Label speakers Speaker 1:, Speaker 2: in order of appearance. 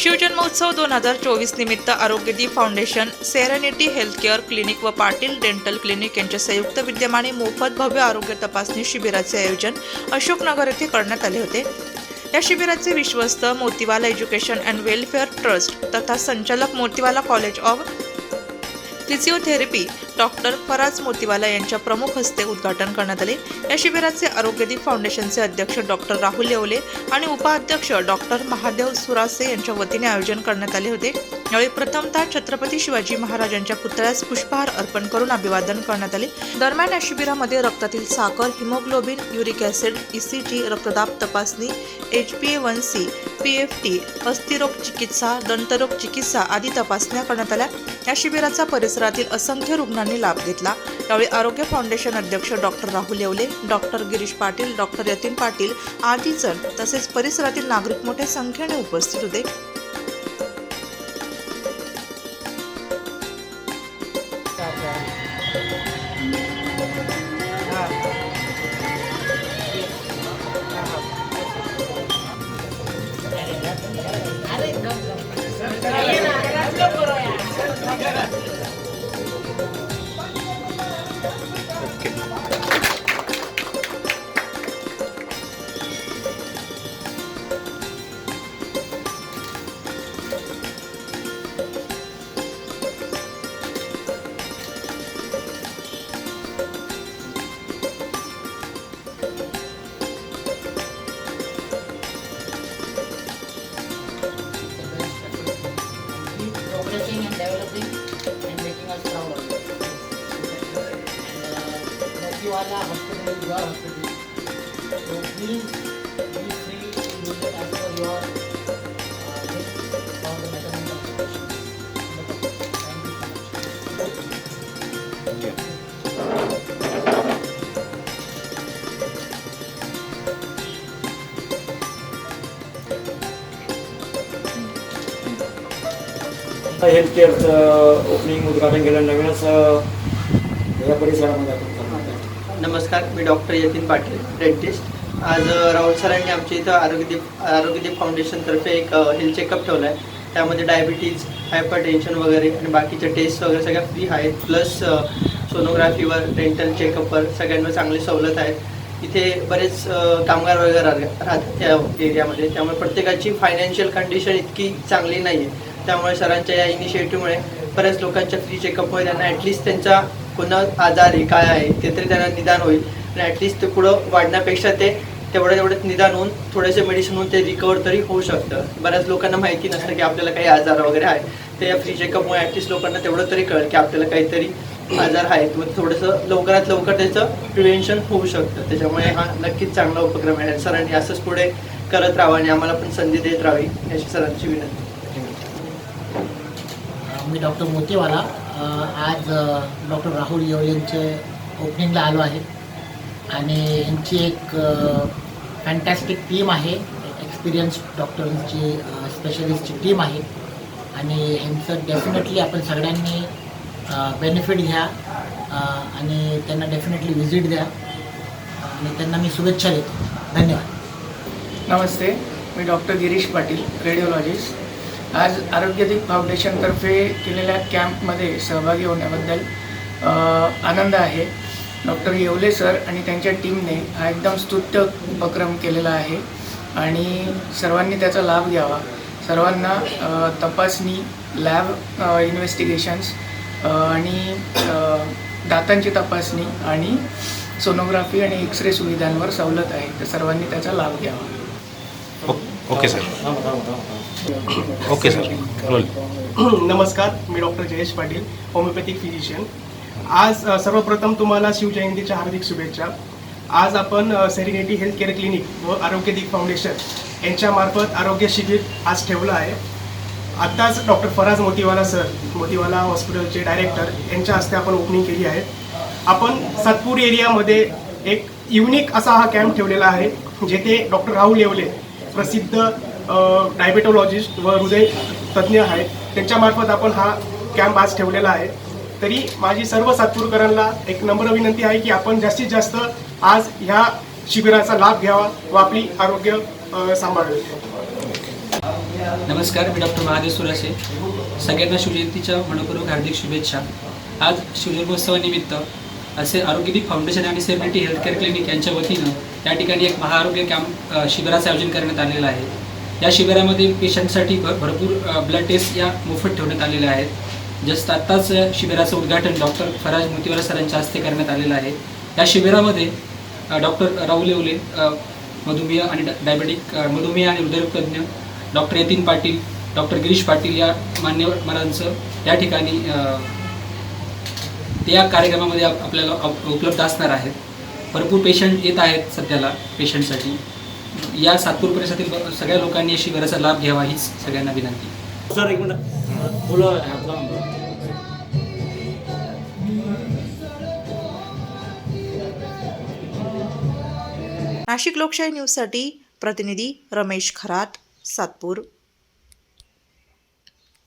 Speaker 1: शिवजन्मोत्सव दोन हजार चोवीस निमित्त आरोग्यदी फाउंडेशन सेरेनिटी हेल्थकेअर क्लिनिक व पाटील डेंटल क्लिनिक यांच्या संयुक्त विद्यमाने मोफत भव्य आरोग्य तपासणी शिबिराचे आयोजन अशोकनगर येथे करण्यात आले होते या शिबिराचे विश्वस्त Motiwala education and welfare trust तथा संचालक Motiwala college of physiotherapy doctor Faraz Motiwala यांच्या प्रमुख हस्ते उद्घाटन करण्यात आले या शिबिराचे आरोग्यदीप फाउंडेशनचे अध्यक्ष डॉक्टर राहुल येवले आणि उपाध्यक्ष डॉक्टर महादेव सुरासे यांच्या वतीने आयोजन करण्यात आले होते यावेळी प्रथमतः छत्रपती शिवाजी महाराजांच्या पुतळ्यास पुष्पहार अर्पण करून अभिवादन करण्यात आले दरम्यान या शिबिरामध्ये रक्तातील साखर हिमोग्लोबिन युरिक ऍसिड ईसीजी रक्तदाब तपासणी H P A one C P F T अस्थिरोग चिकित्सा दंतरोग चिकित्सा आदी तपासण्या करण्यात आल्या या शिबिराचा परिसरातील असंख्य रुग्णांना सर्वांनी लाभ घेतला यावेळी आरोग्य फाउंडेशन अध्यक्ष doctor Rahul Yewale doctor Girish Patil doctor Yatin Patil आदी जण तसेच परिसरातील नागरिक मोठ्या संख्येने उपस्थित होते
Speaker 2: Tijuana Hospital, your hospital. So please be free to use it as per uh, need for the measurement of the patient. Thank you
Speaker 3: नमस्कार मी डॉक्टर यतीन पाटील डेंटिस्ट आज राहुल सरांनी आमच्या इथं आरोग्यदीप आरोग्यदीप फाउंडेशनतर्फे एक हेल्थ चेकअप ठेवला आहे त्यामध्ये डायबिटीज हायपर टेन्शन वगैरे आणि बाकीच्या टेस्ट वगैरे सगळ्या फ्री आहेत प्लस सोनोग्राफीवर डेंटल चेकअपवर सगळ्यांवर चांगली सवलत आहे इथे बरेच कामगार वगैरे राहतात त्या एरियामध्ये त्यामुळे प्रत्येकाची फायनान्शियल कंडिशन इतकी चांगली नाही आहे त्यामुळे सरांच्या या इनिशिएटिव्हमुळे बऱ्याच लोकांच्या फ्री चेकअप होईल आणि ॲटलिस्ट त्यांचा कोणा आजार आहे काय आहे ते तरी त्यांना निदान होईल आणि ॲटलिस्ट ते पुढं वाढण्यापेक्षा ते तेवढ्या तेवढ्यात निदान होऊन थोडेसे मेडिसिन होऊन ते रिकवर तरी होऊ शकतं बऱ्याच लोकांना माहिती नसतं की आपल्याला काही आजार वगैरे आहे ते या फ्री चेकअपमुळे ॲटलिस्ट लोकांना तेवढं तरी कळेल की आपल्याला काहीतरी आजार आहे व थोडंसं लवकरात लवकर त्याचं प्रिव्हेन्शन होऊ शकतं त्याच्यामुळे हा नक्कीच चांगला उपक्रम आहे सरांनी असंच पुढे करत राहावं आणि आम्हाला पण संधी देत राहावी याची सरांची विनंती
Speaker 4: मी डॉक्टर मोतीवाला आज डॉक्टर राहुल येवळे यांचे ओपनिंगला आलो आहे आणि यांची एक फॅन्टॅस्टिक टीम आहे एक्सपिरियन्स डॉक्टरांची स्पेशलिस्टची टीम आहे आणि ह्यांचं डेफिनेटली आपण सगळ्यांनी बेनिफिट घ्या आणि त्यांना डेफिनेटली व्हिजिट द्या आणि त्यांना मी शुभेच्छा देतो धन्यवाद
Speaker 5: नमस्ते मी डॉक्टर गिरीश पाटील रेडिओलॉजिस्ट आज आरोग्यदिक फाउंडेशनतर्फे केलेल्या कॅम्पमध्ये सहभागी होण्याबद्दल आनंद आहे डॉक्टर येवले सर आणि त्यांच्या टीमने हा एकदम स्तुत्य उपक्रम केलेला आहे आणि सर्वांनी त्याचा लाभ घ्यावा सर्वांना तपासणी लॅब इन्व्हेस्टिगेशन्स आणि दातांची तपासणी आणि सोनोग्राफी आणि एक्सरे सुविधांवर सवलत आहे तर सर्वांनी त्याचा लाभ घ्यावा
Speaker 6: ओके सर ओके सर
Speaker 7: नमस्कार मी doctor Jayesh Patil homeopathic physician आज सर्वप्रथम तुम्हाला शिवजयंतीच्या हार्दिक शुभेच्छा आज आपण सेरिनेटी हेल्थ केअर क्लिनिक व आरोग्यदीप फाउंडेशन यांच्यामार्फत आरोग्य शिबिर आज ठेवलं आहे आत्ताच डॉक्टर फराज मोतीवाला सर मोतीवाला हॉस्पिटलचे डायरेक्टर यांच्या हस्ते आपण ओपनिंग केली आहे आपण सातपूर एरियामध्ये एक युनिक असा हा कॅम्प ठेवलेला आहे जेथे डॉक्टर राहुल येवले प्रसिद्ध डायबेटोलॉजिस्ट व हृदय तज्ज्ञ आहेत त्यांच्यामार्फत आपण हा कॅम्प आज ठेवलेला आहे तरी माझी सर्व सातपूरकरांना एक नम्र विनंती आहे की आपण जास्तीत जास्त आज ह्या शिबिराचा लाभ घ्यावा व आपली आरोग्य सांभाळावे
Speaker 8: नमस्कार मी डॉक्टर महादेव सुराशे सगळ्यांना शिवजयंतीच्या मनपूर्वक हार्दिक शुभेच्छा आज शिवजन्मोत्सवानिमित्त असे आरोग्यदीप फाउंडेशन आणि सेलिब्रिटी हेल्थकेअर क्लिनिक यांच्या वतीनं त्या ठिकाणी एक महाआरोग्य कॅम्प शिबिराचं आयोजन करण्यात आलेलं आहे या शिबिरामध्ये पेशंटसाठी भर भरपूर ब्लड टेस्ट या मोफत ठेवण्यात आलेल्या आहेत जस्ट आत्ताच शिबिराचं उद्घाटन डॉक्टर फराज मोतीवाला सरांच्या हस्ते करण्यात आलेलं आहे या शिबिरामध्ये डॉक्टर राहुल येवले मधुमेह आणि डायबेटिक मधुमेह आणि हृदयरोगतज्ञ डॉक्टर यतीन पाटील डॉक्टर गिरीश पाटील या मान्यवरांचं या ठिकाणी त्या कार्यक्रमामध्ये आपल्याला उपलब्ध असणार आहेत भरपूर पेशंट येत आहेत सध्याला पेशंटसाठी या सातपूर परिसरातील सगळ्या लोकांनी अशी गरजा लाभ घ्यावा हीच सगळ्यांना विनंती सर एक
Speaker 1: नाशिक लोकशाही न्यूजसाठी प्रतिनिधी रमेश खरात सातपूर